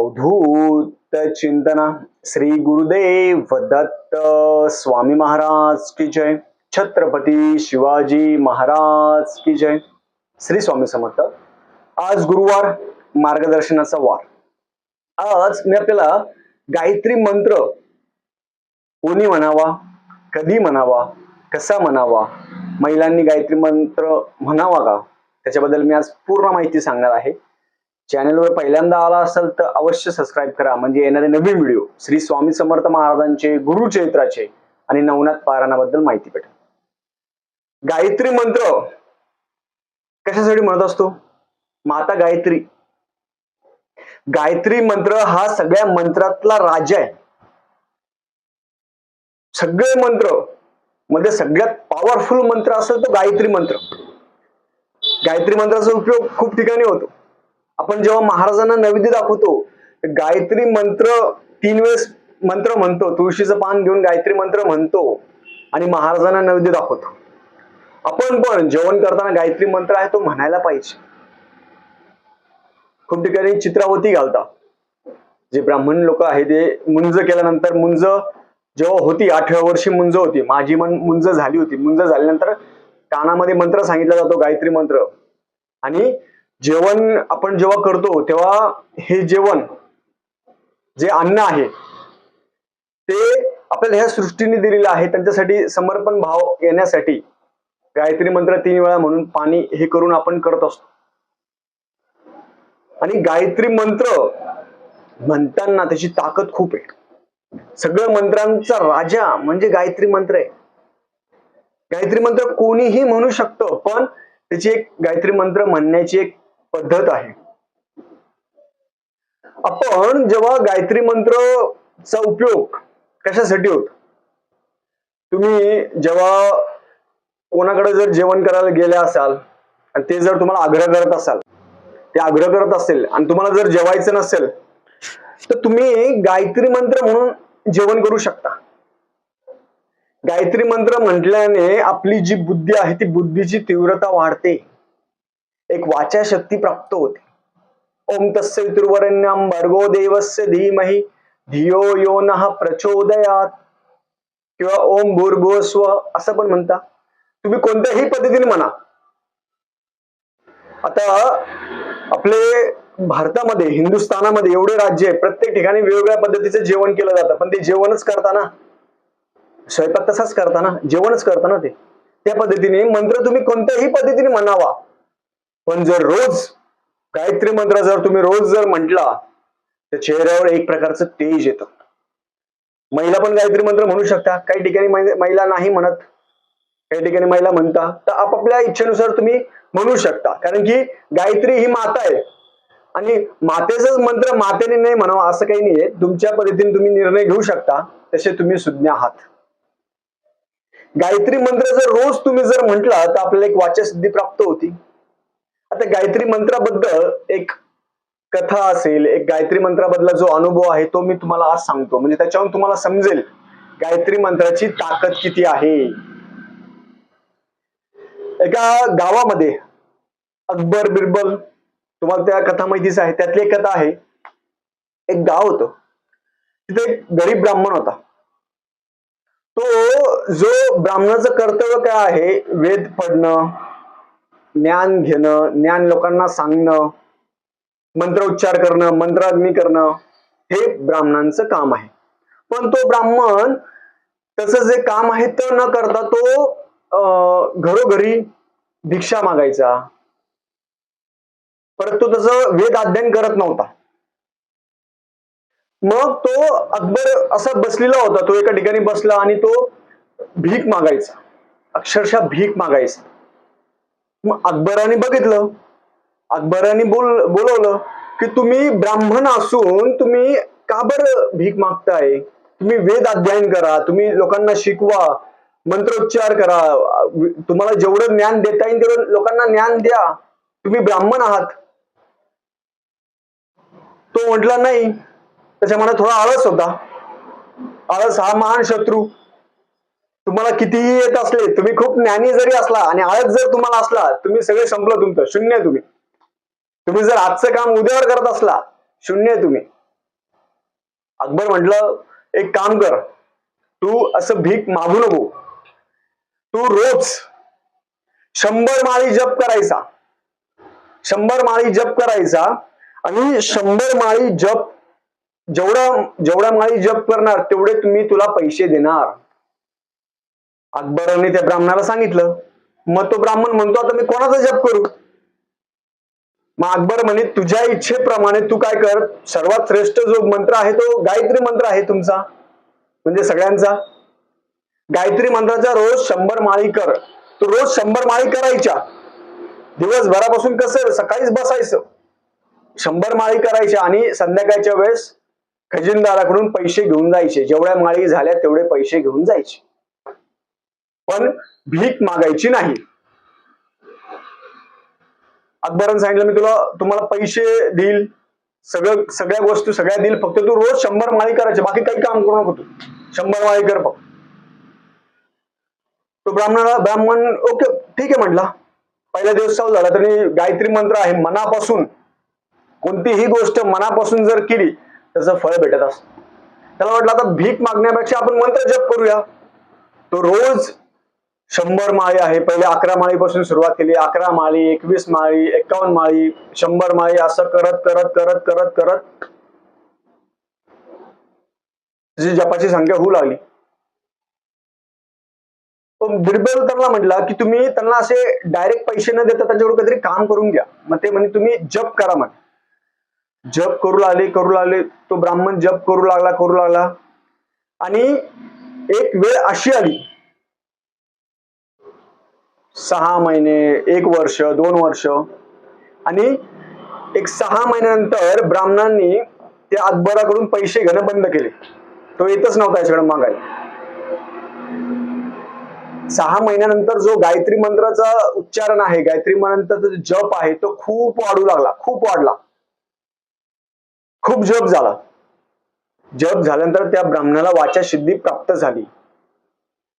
अवधूत चिंतना. श्री गुरुदेव दत्त स्वामी महाराज की जय. छत्रपती शिवाजी महाराज की जय. श्री स्वामी समर्थ. आज गुरुवार मार्गदर्शनाचा वार. आज मी आपल्याला गायत्री मंत्र कोणी म्हणावा कधी म्हणावा कसा म्हणावा महिलांनी गायत्री मंत्र म्हणावा का? त्याच्याबद्दल मी आज पूर्ण माहिती सांगणार आहे. चॅनलवर पहिल्यांदा आला असेल तर अवश्य सबस्क्राईब करा. म्हणजे येणारे नवीन व्हिडिओ श्री स्वामी समर्थ महाराजांचे गुरुचरित्राचे आणि नवनाथ पारायणाबद्दल माहिती भेटेल. गायत्री मंत्र. कशासाठी म्हणत असतो? माता गायत्री. गायत्री मंत्र हा सगळ्या मंत्रातला राजा आहे. सगळे मंत्रमध्ये सगळ्यात पॉवरफुल मंत्र असेल तो गायत्री मंत्र. गायत्री मंत्राचा उपयोग खूप ठिकाणी होतो. आपण जेव्हा महाराजांना नैवेद्य दाखवतो गायत्री मंत्र तीन वेळेस मंत्र म्हणतो. तुळशीचं पान घेऊन गायत्री मंत्र म्हणतो आणि महाराजांना नैवेद्य दाखवतो. आपण पण जेवण करताना गायत्री मंत्र आहे तो म्हणायला पाहिजे. खूप ठिकाणी चित्रावती घालता. जे ब्राह्मण लोक आहे ते मुंज केल्यानंतर मुंज जेव्हा होती आठव्या वर्षी मुंज होती. माझी मन मुंज झाली होती. मुंज झाल्यानंतर कानामध्ये मंत्र सांगितला जातो गायत्री मंत्र. आणि जेवण आपण जेव्हा करतो तेव्हा हे जेवण जे अन्न आहे ते आपल्याला ह्या सृष्टीने दिलेलं आहे. त्यांच्यासाठी समर्पण भाव येण्यासाठी गायत्री मंत्र तीन वेळा म्हणून पाणी हे करून आपण करत असतो. आणि गायत्री मंत्र म्हणताना त्याची ताकद खूप आहे. सगळं मंत्रांचा राजा म्हणजे गायत्री मंत्र आहे. गायत्री मंत्र कोणीही म्हणू शकतं पण त्याची एक गायत्री मंत्र म्हणण्याची एक पद्धत आहे. आपण जेव्हा गायत्री मंत्रचा उपयोग कशासाठी होतो? तुम्ही जेव्हा कोणाकडे जर जेवण करायला गेले असाल आणि ते जर तुम्हाला आग्रह करत असाल ते आग्रह करत असेल आणि तुम्हाला जर जेवायचं नसेल तर तुम्ही गायत्री मंत्र म्हणून जेवण करू शकता. गायत्री मंत्र म्हटल्याने आपली जी बुद्धी आहे ती बुद्धीची तीव्रता वाढते. एक वाचा शक्ती प्राप्त होते. ओम तस्य वितुर्वरण्यम भर्गो देवस्य धीमही धियो यो न प्रचोदयात. किंवा ओम भूर्भुवस्व असं पण म्हणता. तुम्ही कोणत्याही पद्धतीने म्हणा. आता आपले भारतामध्ये हिंदुस्थानामध्ये एवढे राज्य आहे प्रत्येक ठिकाणी वेगवेगळ्या पद्धतीचं जेवण केलं जातं पण ते जेवणच करताना स्वयंपाक तसाच करताना जेवणच करताना ते. त्या पद्धतीने मंत्र तुम्ही कोणत्याही पद्धतीने म्हणावा. पण जर रोज गायत्री मंत्र जर तुम्ही रोज जर म्हटला तर चेहऱ्यावर एक प्रकारचं तेज येतं. महिला पण गायत्री मंत्र म्हणू शकता. काही ठिकाणी महिला नाही म्हणत. काही ठिकाणी महिला म्हणता. तर आपापल्या इच्छेनुसार तुम्ही म्हणू शकता. कारण की गायत्री ही माता आहे. आणि मातेचाच मंत्र मातेने नाही म्हणावा असं काही नाहीये. तुमच्या पद्धतीने तुम्ही निर्णय घेऊ शकता. तसे तुम्ही सुज्ञ आहात. गायत्री मंत्र जर रोज तुम्ही जर म्हटला तर आपल्याला एक वाचसिद्धी प्राप्त होती. आता गायत्री मंत्राबद्दल एक कथा असेल एक गायत्री मंत्राबद्दल जो अनुभव आहे तो मी तुम्हाला आज सांगतो. म्हणजे त्याच्यावरून तुम्हाला समजेल गायत्री मंत्राची ताकद किती आहे. एका गावामध्ये अकबर बिरबल तुम्हाला त्या कथा माहितीच आहे त्यातली एक कथा आहे. एक गाव होतं. तिथे एक गरीब ब्राह्मण होता. तो जो ब्राह्मणाचं कर्तव्य काय आहे वेद पडणं ज्ञान घेणं ज्ञान लोकांना सांगणं मंत्रोच्चार करणं मंत्राग्नी करणं हे ब्राह्मणांचं काम आहे. पण तो ब्राह्मण तसं जे काम आहे ते न करता तो अं, घरोघरी भिक्षा मागायचा. परत तो त्याचं वेद अध्ययन करत नव्हता. मग तो अकबर असा बसलेला होता तो एका ठिकाणी बसला आणि तो भीक मागायचा. अक्षरशः भीक मागायचा. मग अकबराने बघितलं. अकबराने बोल बोलवलं की तुम्ही ब्राह्मण असून तुम्ही का बरं भीक मागताय? तुम्ही वेद अध्ययन करा तुम्ही लोकांना शिकवा मंत्रोच्चार करा. तुम्हाला जेवढं ज्ञान देता येईल तेवढं लोकांना ज्ञान द्या. तुम्ही ब्राह्मण आहात. तो म्हटला नाही. त्याच्या मनात थोडा आळस होता. आळस हा महान शत्रू. तुम्हाला कितीही येत असले तुम्ही खूप ज्ञानी जरी असला आणि आळस जर तुम्हाला असला तुम्ही सगळे संपलं तुमचं. शून्य तुम्ही. तुम्ही जर आजचं काम उद्यावर करत असला शून्य तुम्ही. अकबर म्हटलं एक काम कर. तू असं भीक मागू नको. तू रोज शंभर माळी जप करायचा. शंभर माळी जप करायचा आणि शंभर माळी जप जेवढा जेवढ्या माळी जप करणार तेवढे तुम्ही तुला पैसे देणार. अकबराने त्या ब्राह्मणाला सांगितलं. मग तो ब्राह्मण म्हणतो आता मी कोणाचा जप करू? मग अकबर म्हणे तुझ्या इच्छेप्रमाणे तू काय कर. सर्वात श्रेष्ठ जो मंत्र आहे तो गायत्री मंत्र आहे तुमचा. म्हणजे सगळ्यांचा. गायत्री मंत्राचा रोज शंभर माळी कर. तो रोज शंभर माळी करायच्या. दिवसभरापासून कसं सकाळीच बसायचं. शंभर माळी करायच्या आणि संध्याकाळच्या वेळेस खजिनदाराकडून पैसे घेऊन जायचे. जेवढ्या माळी झाल्या तेवढे पैसे घेऊन जायचे. पण भीक मागायची नाही. अकबरानं सांगितलं मी तुला तुम्हाला पैसे देईल. सगळं सगळ्या गोष्टी सगळ्या देईल. फक्त तू रोज शंभर माळी करायचे. बाकी काही काम करू नको तू. शंभर माळी कर फक्त. तो ब्राह्मणाला ब्राह्मण ओके ठीक आहे म्हटला. पहिला दिवस चालू झाला तरी गायत्री मंत्र आहे मनापासून. कोणतीही गोष्ट मनापासून जर केली त्याचं फळ भेटत असत. त्याला वाटलं आता भीक मागण्यापेक्षा आपण मंत्र जप करूया. तो रोज शंभर माळी आहे. पहिले अकरा माळीपासून सुरुवात केली. अकरा माळी एकवीस माळी एकावन्न माळी शंभर माळी असं करत करत करत करत करत. जपाची संख्या होऊ लागली. पण बिरबल त्यांना म्हटला की तुम्ही त्यांना असे डायरेक्ट पैसे न देता त्यांच्याकडून काहीतरी काम करून घ्या. मग ते म्हणे तुम्ही जप करा म्हणे. जप करू लागले करू लागले. तो ब्राह्मण जप करू लागला करू लागला. आणि एक वेळ अशी आली सहा महिने एक वर्ष दोन वर्ष. आणि एक सहा महिन्यानंतर ब्राह्मणांनी त्या अकबराकडून पैसे घेणं बंद केले. तो येतच नव्हता याच्याकडे मागायला. सहा महिन्यानंतर जो गायत्री मंत्राचा उच्चारण आहे गायत्री मंत्राचा जो जप आहे तो खूप वाढू लागला खूप वाढला. खूप जप झाला. जप झाल्यानंतर त्या ब्राह्मणाला वाचा सिद्धी प्राप्त झाली.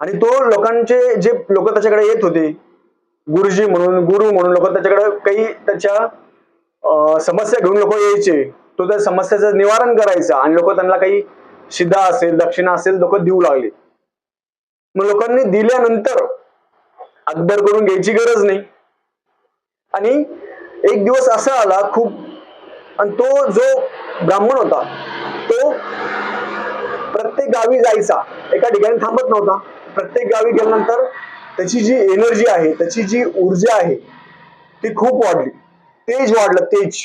आणि तो लोकांचे जे लोक त्याच्याकडे येत होते गुरुजी म्हणून गुरु म्हणून लोक त्याच्याकडे काही त्याच्या समस्या घेऊन लोक यायचे तो त्या समस्याचं निवारण करायचा आणि लोक त्यांना काही शिधा असेल दक्षिणा असेल लोक देऊ लागले. मग लोकांनी दिल्यानंतर अकबर करून घ्यायची गरज नाही. आणि एक दिवस असा आला खूप आणि तो जो ब्राह्मण होता तो प्रत्येक गावी जायचा. एका ठिकाणी थांबत नव्हता. प्रत्येक गावी गेल्यानंतर त्याची जी एनर्जी आहे त्याची जी ऊर्जा आहे ती खूप वाढली. तेज वाढलं तेज.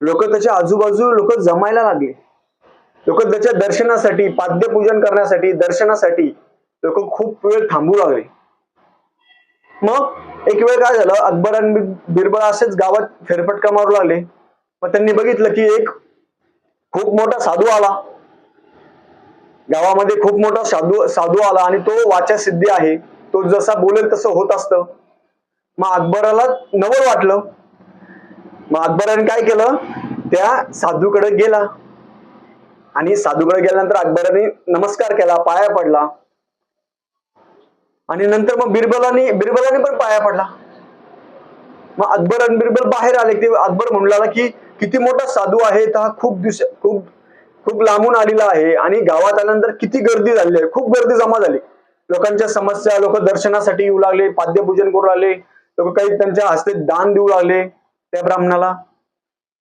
लोक त्याच्या आजूबाजू लोक जमायला लागले. लोक त्याच्या दर्शनासाठी पाद्यपूजन करण्यासाठी दर्शनासाठी लोक खूप वेळ थांबू लागले. मग एक वेळ काय झालं? अकबर आणि बिरबल असेच गावात फेरफटका मारू लागले. मग त्यांनी बघितलं की एक खूप मोठा साधू आला. गावामध्ये खूप मोठा साधू साधू आला आणि तो वाचा सिद्धी आहे. तो जसा बोलेल तसं होत असतं. मग अकबराला नवल वाटलं. मग अकबराने काय केलं? त्या साधूकडे गेला. आणि साधूकडे गेल्यानंतर अकबराने नमस्कार केला पाया पडला. आणि नंतर मग बिरबलाने बिरबलाने पण पाया पडला. मग अकबर आणि बिरबल बाहेर आले. ते अकबर म्हणला की किती मोठा साधू आहे तर हा खूप दिवस खूप खूप लांबून आलेला आहे आणि गावात आल्यानंतर किती गर्दी झाली आहे. खूप गर्दी जमा झाली. लोकांच्या समस्या लोक दर्शनासाठी येऊ लागले पाद्यपूजन करू लागले लोक काही त्यांच्या हस्ते दान देऊ लागले त्या ब्राह्मणाला.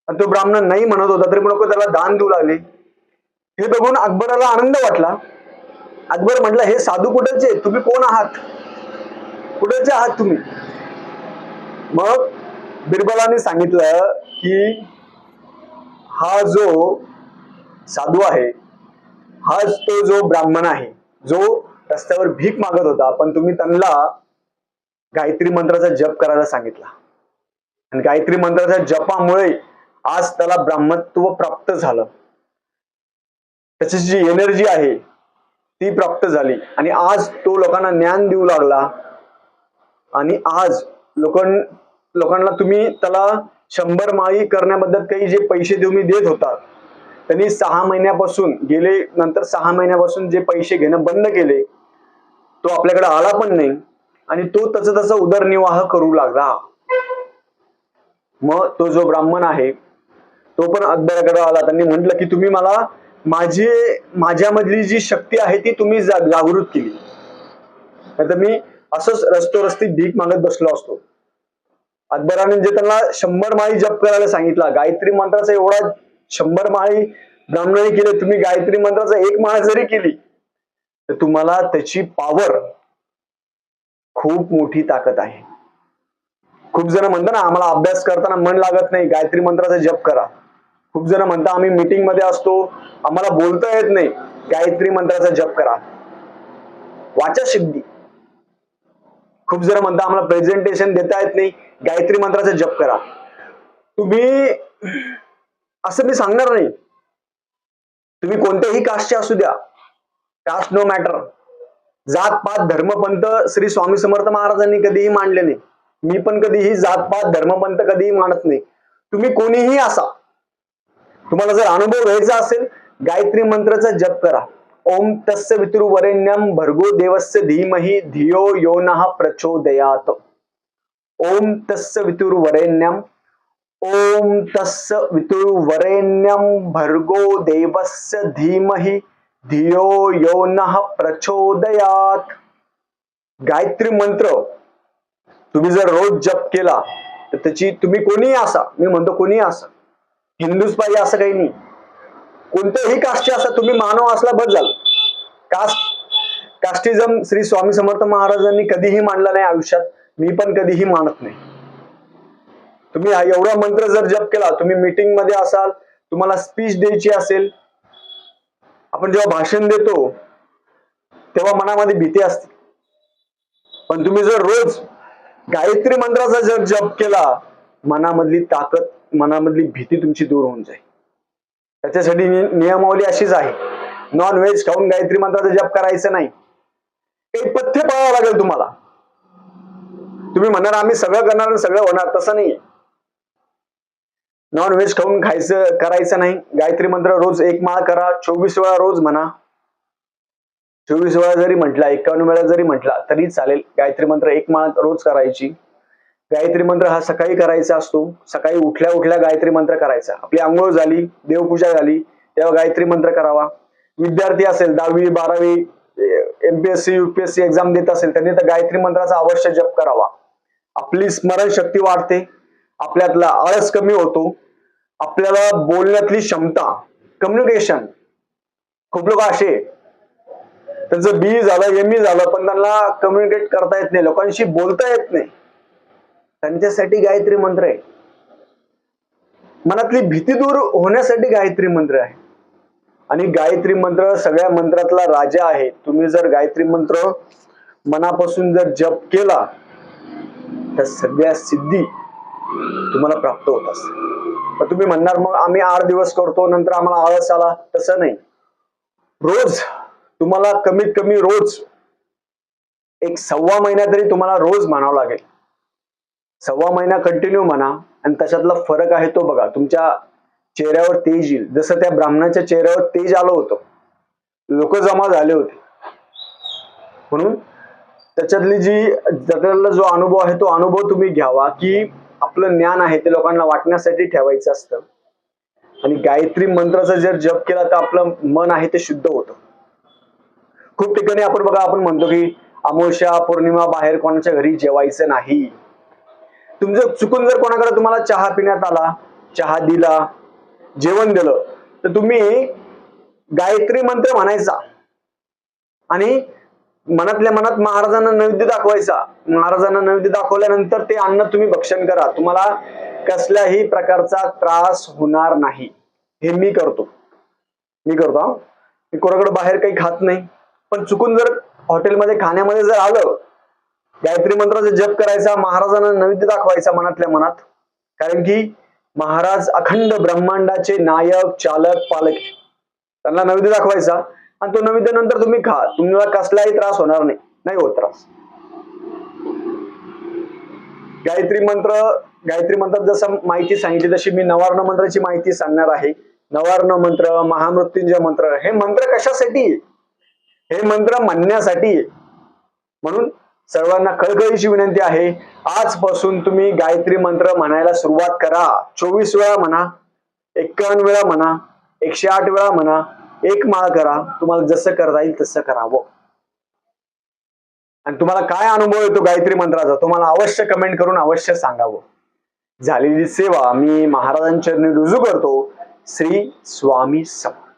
आणि तो ब्राह्मण नाही म्हणत होता तरी पण लोक त्याला दान देऊ लागले. हे बघून अकबराला आनंद वाटला. अकबर म्हटलं हे साधू कुठेचे तुम्ही कोण आहात? कुठेचे आहात तुम्ही? मग बिरबलाने सांगितलं की हा जो साधू आहे हाच तो जो ब्राह्मण आहे जो रस्त्यावर भीक मागत होता पण तुम्ही त्यांना गायत्री मंत्राचा जप करायला सांगितला. आणि गायत्री मंत्राच्या जपामुळे आज त्याला ब्राह्मत्व प्राप्त झालं. त्याची जी एनर्जी आहे ती प्राप्त झाली. आणि आज तो लोकांना ज्ञान देऊ लागला. आणि आज लोकां लोकांना तुम्ही त्याला शंभर माळी करण्याबद्दल काही जे पैसे तुम्ही देत होता त्यांनी सहा महिन्यापासून गेले नंतर सहा महिन्यापासून जे पैसे घेणं बंद केले तो आपल्याकडे आला पण नाही आणि तो तसं तसं उदरनिर्वाह करू लागला. मग तो जो ब्राह्मण आहे तो पण अकबराकडे आला. त्यांनी म्हटलं की तुम्ही मला माझी माझ्यामधली जी शक्ती आहे ती तुम्ही जा- जागृत केली. नाहीतर मी असंच रस्तो रस्ती भीक मागत बसलो असतो. अकबराने जे त्यांना शंभर माळी जप करायला सांगितला. गायत्री मंत्राचा एवढा शंभर माळी ब्राह्मणाने केले तुम्ही गायत्री मंत्राचा एक माळ जरी केली तर तुम्हाला त्याची पावर खूप मोठी ताकद आहे. खूप जण म्हणतात ना आम्हाला अभ्यास करताना मन लागत नाही गायत्री मंत्राचा जप करा. खूप जण म्हणतात आम्ही मीटिंगमध्ये असतो आम्हाला बोलता येत नाही गायत्री मंत्राचा जप करा. वाचा सिद्धी. खूप जण म्हणतात आम्हाला प्रेझेंटेशन देता येत नाही गायत्री मंत्राचा जप करा. तुम्ही असं मी सांगणार नाही. तुम्ही कोणत्याही कास्टचे असू द्या. कास्ट नो मॅटर जात पात धर्मपंत श्री स्वामी समर्थ महाराजांनी कधीही मांडले नाही. मी पण कधीही जातपात धर्मपंत कधीही मानत नाही. तुम्ही कोणीही असा. तुम्हाला जर अनुभव घ्यायचा असेल गायत्री मंत्राचा जप करा. ओम तस्य वितुर्वरेण्यम भर्गो देवस्य धीमही धियो यो नः प्रचोदयात. ओम तस्य वितुर्वरेण्यम ओम तस्य वितुर्वरेण्यम भर्गो देवस्य धीमहि धियो यो न प्रचोदयात। गायत्री मंत्र तुम्ही जर रोज जप केला तर त्याची तुम्ही कोणीही असा मी म्हणतो कोणीही असा हिंदूच पाहिजे असं काही नाही. कोणत्याही कास्टचे असा तुम्ही मानव असला बस झालं. कास्ट कास्टिझम श्री स्वामी समर्थ महाराजांनी कधीही मांडला नाही आयुष्यात मी पण कधीही मानत नाही. तुम्ही एवढा मंत्र जर जप केला तुम्ही मीटिंगमध्ये असाल तुम्हाला स्पीच द्यायची असेल आपण जेव्हा भाषण देतो तेव्हा मनामध्ये भीती असते. पण तुम्ही जर रोज गायत्री मंत्राचा जर जप केला मनामधली ताकद मनामधली भीती तुमची दूर होऊन जाईल. त्याच्यासाठी नियमावली अशीच आहे. नॉन व्हेज खाऊन गायत्री मंत्राचा जप करायचं नाही. काही पथ्य पाळावं लागेल तुम्हाला. तुम्ही म्हणणार आम्ही सगळं करणार सगळं होणार. तसं नाहीये. नॉन व्हेज खाऊन खायचं करायचं नाही. गायत्री मंत्र रोज एक माळ करा चोवीस वेळा रोज म्हणा. चोवीस वेळा जरी म्हटला एकावन्न वेळा जरी म्हटला तरी चालेल. गायत्री मंत्र एक माळ रोज करायची. गायत्री मंत्र हा सकाळी करायचा असतो. सकाळी उठल्या उठल्या गायत्री मंत्र करायचा. आपली आंघोळ झाली देवपूजा झाली तेव्हा गायत्री मंत्र करावा. विद्यार्थी असेल दहावी बारावी एमपीएससी युपीएससी एक्झाम देत असेल त्यांनी तर गायत्री मंत्राचा अवश्य जप करावा. आपली स्मरणशक्ती वाढते. आपल्यातला आळस कमी होतो. आपल्याला बोलण्यातली क्षमता कम्युनिकेशन खूप लोक असे त्यांचं बी झालं एम ई झालं पण त्यांना कम्युनिकेट करता येत नाही. लोकांशी बोलता येत नाही. त्यांच्यासाठी गायत्री मंत्र आहे. मनातली भीती दूर होण्यासाठी गायत्री मंत्र आहे. आणि गायत्री मंत्र सगळ्या मंत्रातला राजा आहे. तुम्ही जर गायत्री मंत्र मनापासून जर जप केला तर सगळ्या सिद्धी तुम्हाला प्राप्त होत असतात पण तुम्ही म्हणणार मग आम्ही आठ दिवस करतो नंतर आम्हाला आळस आला. तसं नाही. रोज तुम्हाला कमीत कमी रोज एक सव्वा महिना तरी तुम्हाला रोज म्हणावं लागेल. सव्वा महिना कंटिन्यू म्हणा आणि त्याच्यातला फरक आहे तो बघा. तुमच्या चेहऱ्यावर तेज येईल. जसं त्या ब्राह्मणाच्या चेहऱ्यावर तेज आलं होतं. लोक जमा झाले होते. म्हणून त्याच्यातली जी त्याच्यातला जो अनुभव आहे तो अनुभव तुम्ही घ्यावा की आपलं ज्ञान आहे ते लोकांना वाटण्यासाठी ठेवायचं असतं. आणि गायत्री मंत्राचा जर जप केला तर आपलं मन आहे ते शुद्ध होतं. खूप ठिकाणी आपण बघा आपण म्हणतो की अमावस्या पौर्णिमा बाहेर कोणाच्या घरी जेवायचं नाही. तुमचं चुकून जर कोणाकडे तुम्हाला चहा पिण्यात आला चहा दिला जेवण दिलं तर तुम्ही गायत्री मंत्र म्हणायचा. आणि मनातल्या मनात महाराजांना नैवेद्य दाखवायचा. महाराजांना नैवेद्य दाखवल्यानंतर ते अन्न तुम्ही भक्षण करा. तुम्हाला कसल्याही प्रकारचा त्रास होणार नाही. हे मी करतो. मी करतो मी कोणाकडे बाहेर काही खात नाही. पण चुकून जर हॉटेलमध्ये खाण्यामध्ये जर आलं गायत्री मंत्राचा जप करायचा महाराजांना नैवेद्य दाखवायचा मनातल्या मनात. कारण की महाराज अखंड ब्रह्मांडाचे नायक चालक पालक. त्यांना नैवेद्य दाखवायचा. आणि तो नैवेद्य नंतर तुम्ही खा. तुम्हाला कसलाही त्रास होणार नाही. नाही होत त्रास. गायत्री मंत्र गायत्री मंत्रात जसं माहिती सांगितली तशी मी नवार्ण मंत्राची माहिती सांगणार आहे. नवार्ण मंत्र महामृत्युंजय मंत्र हे मंत्र कशासाठी? हे मंत्र म्हणण्यासाठी. म्हणून सर्वांना कळकळीची विनंती आहे आजपासून तुम्ही गायत्री मंत्र म्हणायला सुरुवात करा. चोवीस वेळा म्हणा एक्कावन्न वेळा म्हणा एकशे आठ वेळा म्हणा एक माळ करा तुम्हाला जसं करता येईल तसं करावं. आणि तुम्हाला काय अनुभव येतो गायत्री मंत्राचा तुम्हाला अवश्य कमेंट करून अवश्य सांगावं. झालेली सेवा मी महाराजांच्या रुजू करतो. श्री स्वामी सप्त